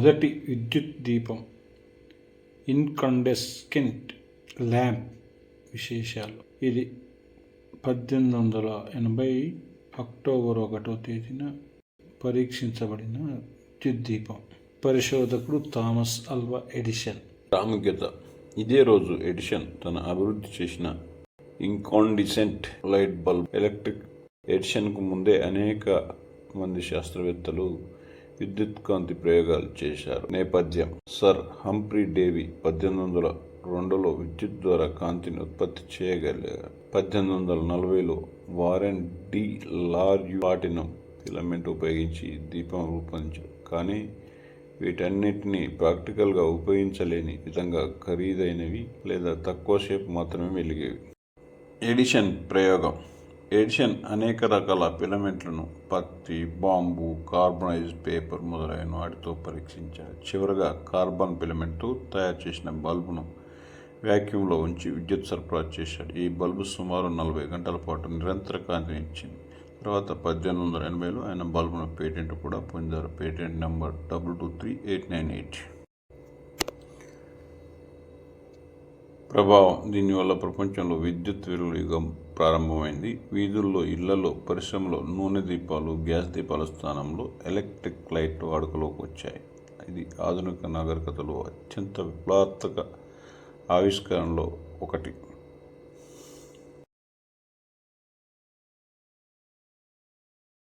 మొదటి విద్యుత్ దీపం. ఇన్కండెస్కెంట్ ల్యాంప్ విశేషాలు. ఇది పద్దెనిమిది వందల ఎనభై అక్టోబర్ ఒకటో తేదీన పరీక్షించబడిన విద్యుత్ దీపం. పరిశోధకుడు థామస్ అల్వా ఎడిషన్ ప్రాముఖ్యత. ఇదే రోజు ఎడిషన్ తన అభివృద్ధి చేసిన ఇంకాండిసెంట్ లైట్ బల్బ్ ఎలక్ట్రిక్. ఎడిషన్కు ముందే అనేక మంది శాస్త్రవేత్తలు విద్యుత్ కాంతి ప్రయోగాలు చేశారు. నేపథ్యం. సర్ హంప్రీ డేవి పద్దెనిమిది వందల రెండులో విద్యుత్ ద్వారా కాంతిని ఉత్పత్తి చేయగలిగారు. పద్దెనిమిది వందల నలభైలో Warren de la Rue filament ఉపయోగించి దీపం రూపొందించారు. కానీ వీటన్నిటిని ప్రాక్టికల్గా ఉపయోగించలేని విధంగా ఖరీదైనవి లేదా తక్కువ సేపు మాత్రమే వెలిగేవి. ఎడిషన్ ప్రయోగం. ఎడిషన్ అనేక రకాల ఫిలమెంట్లను పత్తి బాంబు కార్బనైజ్ పేపర్ మొదలైన వాటితో పరీక్షించారు చివరగా కార్బన్ ఫిలమెంట్తో తయారు చేసిన బల్బును వ్యాక్యూమ్లో ఉంచి విద్యుత్ సరఫరా చేశాడు. ఈ బల్బు సుమారు నలభై గంటల పాటు నిరంతర కాంతిని ఇచ్చింది. తర్వాత పద్దెనిమిది వందల ఎనభైలో ఆయన బల్బును పేటెంట్ కూడా పొందారు. Patent number double two three eight nine eight. ప్రభావం దీనివల్ల ప్రపంచంలో విద్యుత్ వెలుగు యుగం ప్రారంభమైంది. వీధుల్లో ఇళ్ళలో పరిశ్రమలో నూనె దీపాలు గ్యాస్ దీపాల స్థానంలో ఎలక్ట్రిక్ లైట్ వాడుకలోకి వచ్చాయి. ఇది ఆధునిక నాగరికతలో అత్యంత విప్లవాత్మక ఆవిష్కరణలో ఒకటి.